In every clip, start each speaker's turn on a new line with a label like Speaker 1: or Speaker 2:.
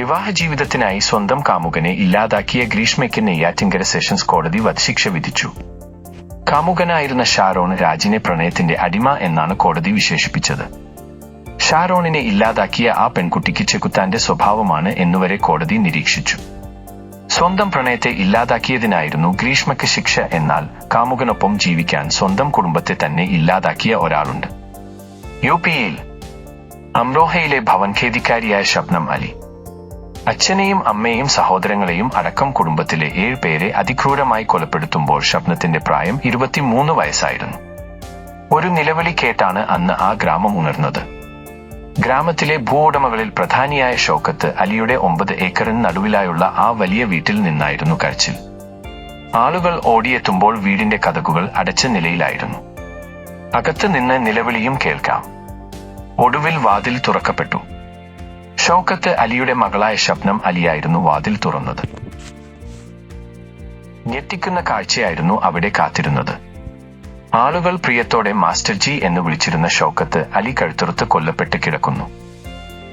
Speaker 1: വിവാഹ ജീവിതത്തിനായി സ്വന്തം കാമുകനെ ഇല്ലാതാക്കിയ ഗ്രീഷ്മയ്ക്ക് നെയ്യാറ്റിങ്കര സെഷൻസ് കോടതി വധശിക്ഷ വിധിച്ചു. കാമുകനായിരുന്ന ഷാരോൺ രാജിനെ പ്രണയത്തിന്റെ അടിമ എന്നാണ് കോടതി വിശേഷിപ്പിച്ചത്. ഷാരോണിനെ ഇല്ലാതാക്കിയ ആ പെൺകുട്ടിക്ക് ചെകുത്താന്റെ സ്വഭാവമാണ് എന്നുവരെ കോടതി നിരീക്ഷിച്ചു. സ്വന്തം പ്രണയത്തെ ഇല്ലാതാക്കിയതിനായിരുന്നു ഗ്രീഷ്മയ്ക്ക് ശിക്ഷ എന്നാൽ കാമുകനൊപ്പം ജീവിക്കാൻ സ്വന്തം കുടുംബത്തെ തന്നെ ഇല്ലാതാക്കിയ ഒരാളുണ്ട്. യു പിയിൽ അംറോഹയിലെ ഭവൻഖേദിക്കാരിയായ ഷബ്നം അലി. അച്ഛനെയും അമ്മയെയും സഹോദരങ്ങളെയും അടക്കം കുടുംബത്തിലെ ഏഴ് പേരെ അതിക്രൂരമായി കൊലപ്പെടുത്തുമ്പോൾ ഷബ്നത്തിന്റെ പ്രായം ഇരുപത്തിമൂന്ന് വയസ്സായിരുന്നു. ഒരു നിലവിളി കേട്ടാണ് അന്ന് ആ ഗ്രാമം ഉണർന്നത്. ഗ്രാമത്തിലെ ഭൂ ഉടമകളിൽ പ്രധാനിയായ ഷോക്കത്ത് അലിയുടെ ഒമ്പത് ഏക്കറിന് നടുവിലായുള്ള ആ വലിയ വീട്ടിൽ നിന്നായിരുന്നു കരച്ചിൽ. ആളുകൾ ഓടിയെത്തുമ്പോൾ വീടിന്റെ കഥകുകൾ അടച്ച നിലയിലായിരുന്നു. അകത്ത് നിന്ന് നിലവിളിയും കേൾക്കാം. ഒടുവിൽ വാതിൽ തുറക്കപ്പെട്ടു. ഷൗക്കത്ത് അലിയുടെ മകളായ ഷബ്നം അലിയായിരുന്നു വാതിൽ തുറന്നത്. ഞെട്ടിക്കുന്ന കാഴ്ചയായിരുന്നു അവിടെ കാത്തിരുന്നത്. ആളുകൾ പ്രിയത്തോടെ മാസ്റ്റർ ജി എന്ന് വിളിച്ചിരുന്ന ഷൗക്കത്ത് അലി കഴുത്തുറത്ത് കൊല്ലപ്പെട്ട് കിടക്കുന്നു.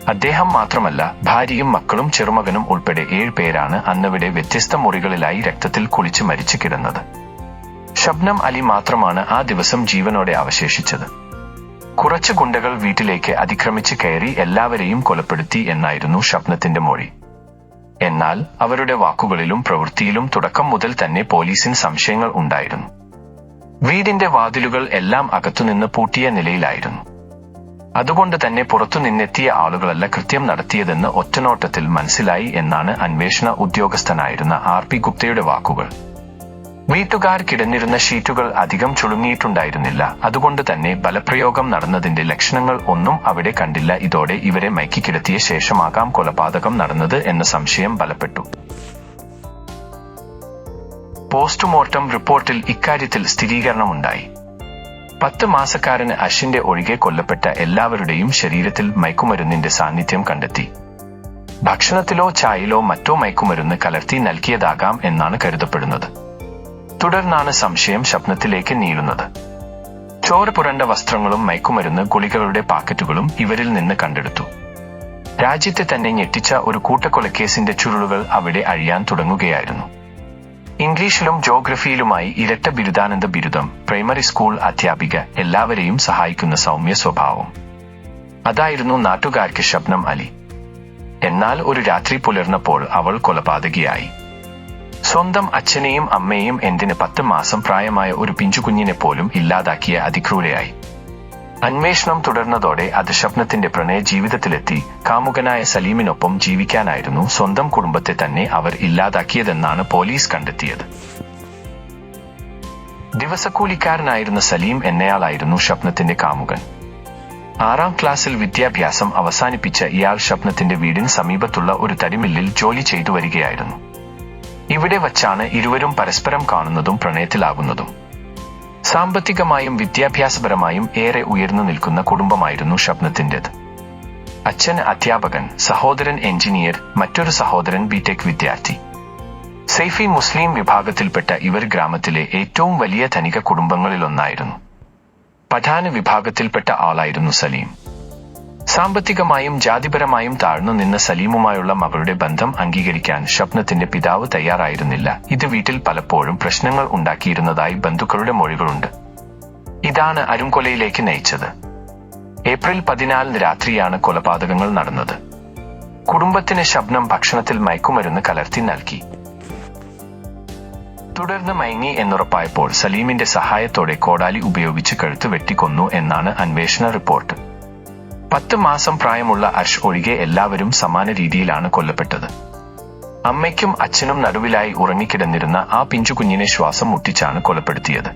Speaker 1: അദ്ദേഹം മാത്രമല്ല ഭാര്യയും മക്കളും ചെറുമകനും ഉൾപ്പെടെ ഏഴ് പേരാണ് അന്നവിടെ വ്യത്യസ്ത മുറികളിലായി രക്തത്തിൽ കുളിച്ച് മരിച്ചു കിടന്നത്. ഷബ്നം അലി മാത്രമാണ് ആ ദിവസം ജീവനോടെ അവശേഷിച്ചത്. കുറച്ച് ഗുണ്ടകൾ വീട്ടിലേക്ക് അതിക്രമിച്ച് കയറി എല്ലാവരെയും കൊലപ്പെടുത്തി എന്നായിരുന്നു ഷബ്നത്തിന്റെ മൊഴി. എന്നാൽ അവരുടെ വാക്കുകളിലും പ്രവൃത്തിയിലും തുടക്കം മുതൽ തന്നെ പോലീസിന് സംശയങ്ങൾ ഉണ്ടായിരുന്നു. വീടിന്റെ വാതിലുകൾ എല്ലാം അകത്തുനിന്ന് പൂട്ടിയ നിലയിലായിരുന്നു. അതുകൊണ്ട് തന്നെ പുറത്തുനിന്നെത്തിയ ആളുകളല്ല കൃത്യം നടത്തിയതെന്ന് ഒറ്റനോട്ടത്തിൽ മനസ്സിലായി എന്നാണ് അന്വേഷണ ഉദ്യോഗസ്ഥനായിരുന്ന ആർ പി ഗുപ്തയുടെ വാക്കുകൾ. വീട്ടുകാർ കിടന്നിരുന്ന ഷീറ്റുകൾ അധികം ചുളുങ്ങിയിട്ടുണ്ടായിരുന്നില്ല. അതുകൊണ്ട് തന്നെ ബലപ്രയോഗം നടന്നതിന്റെ ലക്ഷണങ്ങൾ ഒന്നും അവിടെ കണ്ടില്ല. ഇതോടെ ഇവരെ മയക്കി കിടത്തിയ ശേഷമാകാം കൊലപാതകം നടന്നത് എന്ന സംശയം ബലപ്പെട്ടു. പോസ്റ്റ്മോർട്ടം റിപ്പോർട്ടിൽ ഇക്കാര്യത്തിൽ സ്ഥിരീകരണമുണ്ടായി. പത്ത് മാസക്കാരന് അഷിന്റെ ഒഴികെ കൊല്ലപ്പെട്ട എല്ലാവരുടെയും ശരീരത്തിൽ മയക്കുമരുന്നിന്റെ സാന്നിധ്യം കണ്ടെത്തി. ഭക്ഷണത്തിലോ ചായയിലോ മറ്റോ മയക്കുമരുന്ന് കലർത്തി നൽകിയതാകാം എന്നാണ് കരുതപ്പെടുന്നത്. തുടർന്നാണ് സംശയം ശബ്ദത്തിലേക്ക് നീളുന്നത്. ചോര പുരണ്ട വസ്ത്രങ്ങളും മയക്കുമരുന്ന് ഗുളികകളുടെ പാക്കറ്റുകളും ഇവരിൽ നിന്ന് കണ്ടെടുത്തു. രാജ്യത്തെ തന്നെ ഞെട്ടിച്ച ഒരു കൂട്ടക്കൊലക്കേസിന്റെ ചുരുളുകൾ അവിടെ അഴിയാൻ തുടങ്ങുകയായിരുന്നു. ഇംഗ്ലീഷിലും ജോഗ്രഫിയിലുമായി ഇരട്ട ബിരുദാനന്ദ ബിരുദം പ്രൈമറി സ്കൂൾ അധ്യാപിക എല്ലാവരെയും സഹായിക്കുന്ന സൗമ്യ സ്വഭാവം. അതായിരുന്നു നാട്ടുകാർക്ക് ശബ്നം അലി. എന്നാൽ ഒരു രാത്രി പുലർന്നപ്പോൾ അവൾ കൊലപാതകിയായി. സ്വന്തം അച്ഛനെയും അമ്മയെയും എന്തിന് പത്ത് മാസം പ്രായമായ ഒരു പിഞ്ചുകുഞ്ഞിനെ പോലും ഇല്ലാതാക്കിയ അതിക്രൂരയായി. അന്വേഷണം തുടർന്നതോടെ അത് സ്വപ്നത്തിന്റെ പ്രണയ ജീവിതത്തിലെത്തി. കാമുകനായ സലീമിനൊപ്പം ജീവിക്കാനായിരുന്നു സ്വന്തം കുടുംബത്തെ തന്നെ അവർ ഇല്ലാതാക്കിയതെന്നാണ് പോലീസ് കണ്ടെത്തിയത്. ദിവസക്കൂലിക്കാരനായിരുന്ന സലീം എന്നയാളായിരുന്നു സ്വപ്നത്തിന്റെ കാമുകൻ. ആറാം ക്ലാസ്സിൽ വിദ്യാഭ്യാസം അവസാനിപ്പിച്ച ഇയാൾ സ്വപ്നത്തിന്റെ വീടിന് സമീപത്തുള്ള ഒരു തരിമില്ലിൽ ജോലി ചെയ്തു വരികയായിരുന്നു. ഇവിടെ വച്ചാണ് ഇരുവരും പരസ്പരം കാണുന്നതും പ്രണയത്തിലാകുന്നതും. സാമ്പത്തികമായും വിദ്യാഭ്യാസപരമായും ഏറെ ഉയർന്നു നിൽക്കുന്ന കുടുംബമായിരുന്നു ഷബ്നത്തിന്റെത് അച്ഛൻ അധ്യാപകൻ സഹോദരൻ എഞ്ചിനീയർ മറ്റൊരു സഹോദരൻ ബിടെക് വിദ്യാർത്ഥി. സെയ്ഫി മുസ്ലിം വിഭാഗത്തിൽപ്പെട്ട ഇവർ ഗ്രാമത്തിലെ ഏറ്റവും വലിയ ധനിക കുടുംബങ്ങളിലൊന്നായിരുന്നു. പഠാന വിഭാഗത്തിൽപ്പെട്ട ആളായിരുന്നു സലീം. സാമ്പത്തികമായും ജാതിപരമായും താഴ്ന്നു നിന്ന സലീമുമായുള്ള മകളുടെ ബന്ധം അംഗീകരിക്കാൻ സ്വപ്നത്തിന്റെ പിതാവ് തയ്യാറായിരുന്നില്ല. ഇത് വീട്ടിൽ പലപ്പോഴും പ്രശ്നങ്ങൾ ഉണ്ടാക്കിയിരുന്നതായി ബന്ധുക്കളുടെ മൊഴികളുണ്ട്. ഇതാണ് അരുംകൊലയിലേക്ക് നയിച്ചത്. ഏപ്രിൽ പതിനാലിന് രാത്രിയാണ് കൊലപാതകങ്ങൾ നടന്നത്. കുടുംബത്തിന് ശബ്നം ഭക്ഷണത്തിൽ മയക്കുമരുന്ന് കലർത്തി നൽകി. തുടർന്ന് മയങ്ങി എന്നുറപ്പായപ്പോൾ സലീമിന്റെ സഹായത്തോടെ കോടാലി ഉപയോഗിച്ച് കഴുത്ത് വെട്ടിക്കൊന്നു എന്നാണ് അന്വേഷണ റിപ്പോർട്ട്. പത്ത് മാസം പ്രായമുള്ള അർഷ് ഒഴികെ എല്ലാവരും സമാന രീതിയിലാണ് കൊല്ലപ്പെട്ടത്. അമ്മയ്ക്കും അച്ഛനും നടുവിലായി ഉറങ്ങിക്കിടന്നിരുന്ന ആ പിഞ്ചുകുഞ്ഞിനെ ശ്വാസം മുട്ടിച്ചാണ് കൊലപ്പെടുത്തിയത്.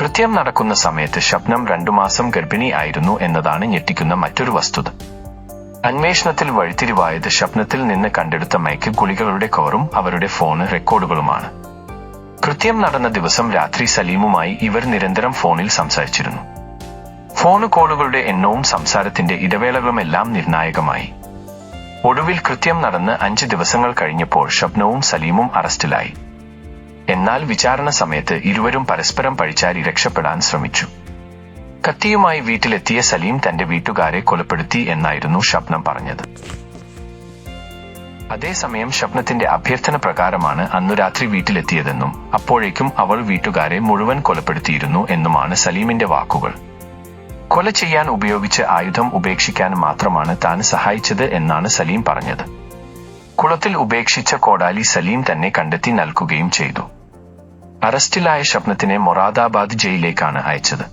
Speaker 1: കൃത്യം നടക്കുന്ന സമയത്ത് ശബ്നം രണ്ടു മാസം ഗർഭിണി ആയിരുന്നു എന്നതാണ് ഞെട്ടിക്കുന്ന മറ്റൊരു വസ്തുത. അന്വേഷണത്തിൽ വഴിത്തിരിവായത് ശബ്നത്തിൽ നിന്ന് കണ്ടെടുത്ത മയക്ക് ഗുളികളുടെ കവറും അവരുടെ ഫോണ് റെക്കോർഡുകളുമാണ്. കൃത്യം നടന്ന ദിവസം രാത്രി സലീമുമായി ഇവർ നിരന്തരം ഫോണിൽ സംസാരിച്ചിരുന്നു. ഫോൺ കോളുകളുടെ എണ്ണവും സംസാരത്തിന്റെ ഇടവേളകളുമെല്ലാം നിർണായകമായി. ഒടുവിൽ കൃത്യം നടന്ന് അഞ്ച് ദിവസങ്ങൾ കഴിഞ്ഞപ്പോൾ ഷബ്നവും സലീമും അറസ്റ്റിലായി. എന്നാൽ വിചാരണ സമയത്ത് ഇരുവരും പരസ്പരം പഴിച്ചാരി രക്ഷപ്പെടാൻ ശ്രമിച്ചു. കത്തിയുമായി വീട്ടിലെത്തിയ സലീം തന്റെ വീട്ടുകാരെ കൊലപ്പെടുത്തി എന്നായിരുന്നു ഷബ്നം പറഞ്ഞത്. അതേസമയം ഷബ്നത്തിന്റെ അഭ്യർത്ഥന പ്രകാരമാണ് അന്നു രാത്രി വീട്ടിലെത്തിയതെന്നും അപ്പോഴേക്കും അവൾ വീട്ടുകാരെ മുഴുവൻ കൊലപ്പെടുത്തിയിരുന്നു എന്നുമാണ് സലീമിന്റെ വാക്കുകൾ. കൊല ചെയ്യാൻ ഉപയോഗിച്ച ആയുധം ഉപേക്ഷിക്കാൻ മാത്രമാണ് താൻ സഹായിച്ചത് എന്നാണ് സലീം പറഞ്ഞത്. കുളത്തിൽ ഉപേക്ഷിച്ച കോടാലി സലീം തന്നെ കണ്ടെത്തി നൽകുകയും ചെയ്തു. അറസ്റ്റിലായ ശബ്നത്തിനെ മൊറാദാബാദ് ജയിലിലേക്കാണ് അയച്ചത്.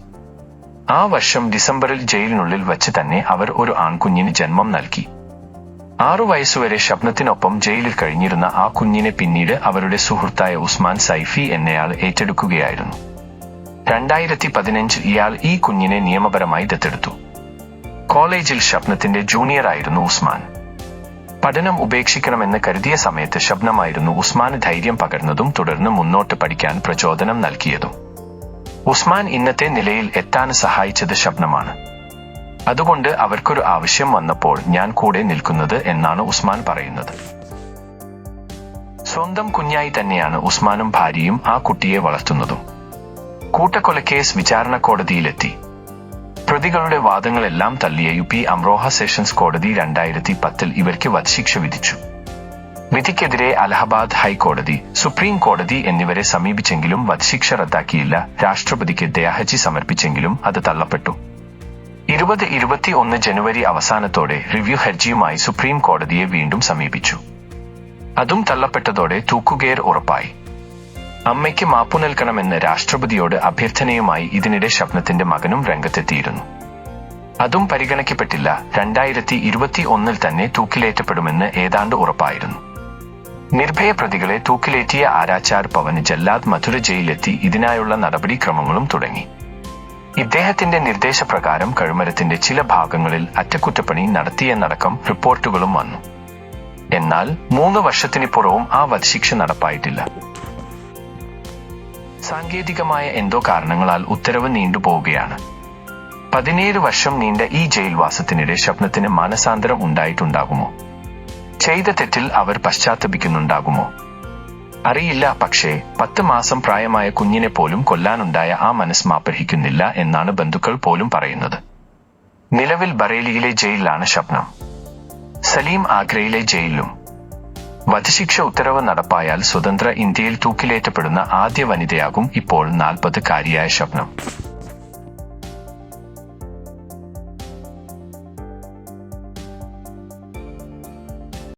Speaker 1: ആ വർഷം ഡിസംബറിൽ ജയിലിനുള്ളിൽ വച്ച് തന്നെ അവർ ഒരു ആൺകുഞ്ഞിന് ജന്മം നൽകി. ആറു വയസ്സുവരെ ശബ്നത്തിനൊപ്പം ജയിലിൽ കഴിഞ്ഞിരുന്ന ആ കുഞ്ഞിനെ പിന്നീട് അവരുടെ സുഹൃത്തായ ഉസ്മാൻ സൈഫി എന്നയാൾ ഏറ്റെടുക്കുകയായിരുന്നു. രണ്ടായിരത്തി പതിനഞ്ചിൽ ഇയാൾ ഈ കുഞ്ഞിനെ നിയമപരമായി ദത്തെടുത്തു. കോളേജിൽ ഷബ്നത്തിന്റെ ജൂനിയർ ആയിരുന്നു ഉസ്മാൻ. പഠനം ഉപേക്ഷിക്കണമെന്ന് കരുതിയ സമയത്ത് ശബ്നമായിരുന്നു ഉസ്മാന് ധൈര്യം പകർന്നതും തുടർന്ന് മുന്നോട്ട് പഠിക്കാൻ പ്രചോദനം നൽകിയതും. ഉസ്മാൻ ഇന്നത്തെ നിലയിൽ എത്താൻ സഹായിച്ചത് ശബ്നമാണ്. അതുകൊണ്ട് അവർക്കൊരു ആവശ്യം വന്നപ്പോൾ ഞാൻ കൂടെ നിൽക്കുന്നത് എന്നാണ് ഉസ്മാൻ പറയുന്നത്. സ്വന്തം കുഞ്ഞായി തന്നെയാണ് ഉസ്മാനും ഭാര്യയും ആ കുട്ടിയെ വളർത്തുന്നതും. കൂട്ടക്കൊലക്കേസ് വിചാരണ കോടതിയിലെത്തി. പ്രതികളുടെ വാദങ്ങളെല്ലാം തള്ളിയ യു പി അമ്രോഹ സെഷൻസ് കോടതി രണ്ടായിരത്തി പത്തിൽ ഇവർക്ക് വധശിക്ഷ വിധിച്ചു. വിധിക്കെതിരെ അലഹബാദ് ഹൈക്കോടതി സുപ്രീം കോടതി എന്നിവരെ സമീപിച്ചെങ്കിലും വധശിക്ഷ റദ്ദാക്കിയില്ല. രാഷ്ട്രപതിക്ക് ദയാഹജി സമർപ്പിച്ചെങ്കിലും അത് തള്ളപ്പെട്ടു. ഇരുപത് ഇരുപത്തി ഒന്ന് ജനുവരി അവസാനത്തോടെ റിവ്യൂ ഹർജിയുമായി സുപ്രീം കോടതിയെ വീണ്ടും സമീപിച്ചു. അതും തള്ളപ്പെട്ടതോടെ തൂക്കുകേർ ഉറപ്പായി. അമ്മയ്ക്ക് മാപ്പു നൽകണമെന്ന് രാഷ്ട്രപതിയോട് അഭ്യർത്ഥനയുമായി ഇതിനിടെ ശബ്നത്തിന്റെ മകനും രംഗത്തെത്തിയിരുന്നു. അതും പരിഗണിക്കപ്പെട്ടില്ല. രണ്ടായിരത്തി ഇരുപത്തി ഒന്നിൽ തന്നെ തൂക്കിലേറ്റപ്പെടുമെന്ന് ഏതാണ്ട് ഉറപ്പായിരുന്നു. നിർഭയ പ്രതികളെ തൂക്കിലേറ്റിയ ആരാച്ചാർ പവൻ ജല്ലാദ് മധുര ജയിലെത്തി ഇതിനായുള്ള നടപടിക്രമങ്ങളും തുടങ്ങി. ഇദ്ദേഹത്തിന്റെ നിർദ്ദേശപ്രകാരം കഴുമരത്തിന്റെ ചില ഭാഗങ്ങളിൽ അറ്റകുറ്റപ്പണി നടത്തിയെന്നടക്കം റിപ്പോർട്ടുകളും വന്നു. എന്നാൽ മൂന്ന് വർഷത്തിനിപ്പുറവും ആ വധശിക്ഷ നടപ്പായിട്ടില്ല. സാങ്കേതികമായ എന്തോ കാരണങ്ങളാൽ ഉത്തരവ് നീണ്ടുപോവുകയാണ് പതിനേഴ് വർഷം നീണ്ട ഈ ജയിൽവാസത്തിനിടെ സ്വപ്നത്തിന് മാനസാന്തരം ഉണ്ടായിട്ടുണ്ടാകുമോ? ചെയ്ത തെറ്റിൽ അവർ പശ്ചാത്തപിക്കുന്നുണ്ടാകുമോ? അറിയില്ല പക്ഷേ പത്ത് മാസം പ്രായമായ കുഞ്ഞിനെ പോലും കൊല്ലാനുണ്ടായ ആ മനസ്സ് മാപ്പർഹിക്കുന്നില്ല എന്നാണ് ബന്ധുക്കൾ പോലും പറയുന്നത്. നിലവിൽ ബറേലിയിലെ ജയിലിലാണ് ശബ്നം സലീം ആഗ്രയിലെ ജയിലിലും വധശിക്ഷ ഉത്തരവ് നടപ്പായാൽ സ്വതന്ത്ര ഇന്ത്യയിൽ തൂക്കിലേറ്റപ്പെടുന്ന ആദ്യ വനിതയാകും ഇപ്പോൾ നാൽപ്പത് കാരിയായ ശബ്നം